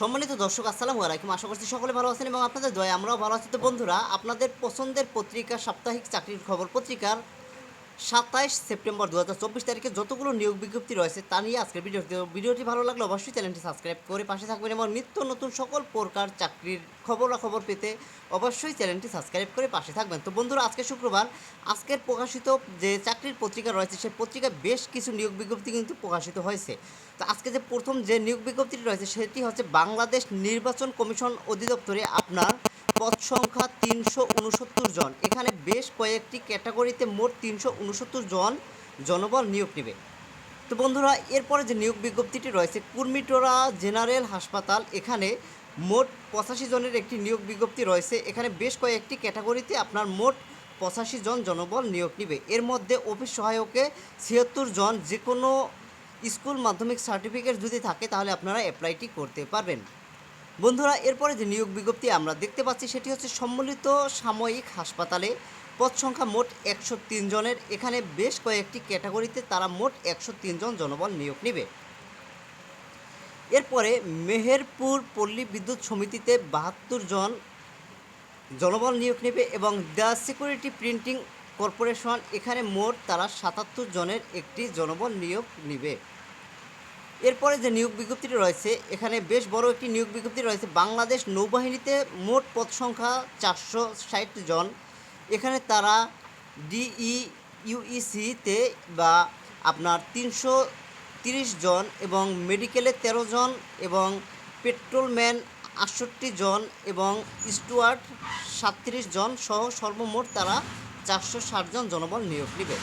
সম্মানিত দর্শক, আসসালামু আলাইকুম। আশা করছি সকলে ভালো আছেন এবং আপনাদের দয়া আমরাও ভালো আছি। তো বন্ধুরা, আপনাদের পছন্দের পত্রিকা, সাপ্তাহিক চাকরির খবর পত্রিকার সাতাইশ সেপ্টেম্বর দু হাজার চব্বিশ তারিখে যতগুলো নিয়োগ বিজ্ঞপ্তি রয়েছে তা নিয়ে আজকের ভিডিওটি। ভিডিওটি ভালো লাগলে অবশ্যই চ্যানেলটি সাবস্ক্রাইব করে পাশে থাকবেন এবং নিত্য নতুন সকল প্রকার চাকরির খবরাখবর পেতে অবশ্যই চ্যানেলটি সাবস্ক্রাইব করে পাশে থাকবেন। তো বন্ধুরা, আজকে শুক্রবার। আজকের প্রকাশিত যে চাকরির পত্রিকা রয়েছে, সেই পত্রিকায় বেশ কিছু নিয়োগ বিজ্ঞপ্তি কিন্তু প্রকাশিত হয়েছে। তো আজকে যে প্রথম যে নিয়োগ বিজ্ঞপ্তিটি রয়েছে, সেটি হচ্ছে বাংলাদেশ নির্বাচন কমিশন অধিদপ্তরে আপনার পদ সংখ্যা তিনশো উনসত্তর জন। এখানে বেশ কয়েকটি ক্যাটাগরিতে মোট তিনশো উনসত্তর জন জনবল নিয়োগ নেবে। তো বন্ধুরা, এরপরে যে নিয়োগ বিজ্ঞপ্তিটি রয়েছে, কুর্মিটোরা জেনারেল হাসপাতাল, এখানে মোট পঁচাশি জনের একটি নিয়োগ বিজ্ঞপ্তি রয়েছে। এখানে বেশ কয়েকটি ক্যাটাগরিতে আপনার মোট পঁচাশি জন জনবল নিয়োগ নেবে। এর মধ্যে অফিস সহায়কে ছিয়াত্তর জন যে কোনো স্কুল মাধ্যমিক সার্টিফিকেট যদি থাকে, তাহলে আপনারা অ্যাপ্লাইটি করতে পারবেন। বন্ধুরা, এরপরে যে নিয়োগ বিজ্ঞপ্তি আমরা দেখতে পাচ্ছি, সেটি হচ্ছে সম্মিলিত সাময়িক হাসপাতালে পদ সংখ্যা মোট একশো তিন জনের। এখানে বেশ কয়েকটি ক্যাটাগরিতে তারা মোট একশো তিন জন জনবল নিয়োগ নেবে। এরপরে মেহেরপুর পল্লী বিদ্যুৎ সমিতিতে বাহাত্তর জন জনবল নিয়োগ নেবে এবং দ্য সিকিউরিটি প্রিন্টিং কর্পোরেশন, এখানে মোট তারা সাতাত্তর জনের একটি জনবল নিয়োগ নেবে। এরপরে যে নিয়োগ বিজ্ঞপ্তিটি রয়েছে, এখানে বেশ বড় একটি নিয়োগ বিজ্ঞপ্তি রয়েছে। বাংলাদেশ নৌবাহিনীতে মোট পদ সংখ্যা চারশো ষাট জন। এখানে তারা ডিই ইউইসিতে বা আপনার তিনশো তিরিশ জন এবং মেডিকেলে তেরো জন এবং পেট্রোলম্যান আটষট্টি জন এবং স্টুয়ার্ট সাতত্রিশ জন সহ সর্বমোট তারা চারশো ষাট জন জনবল নিয়োগ নেবে।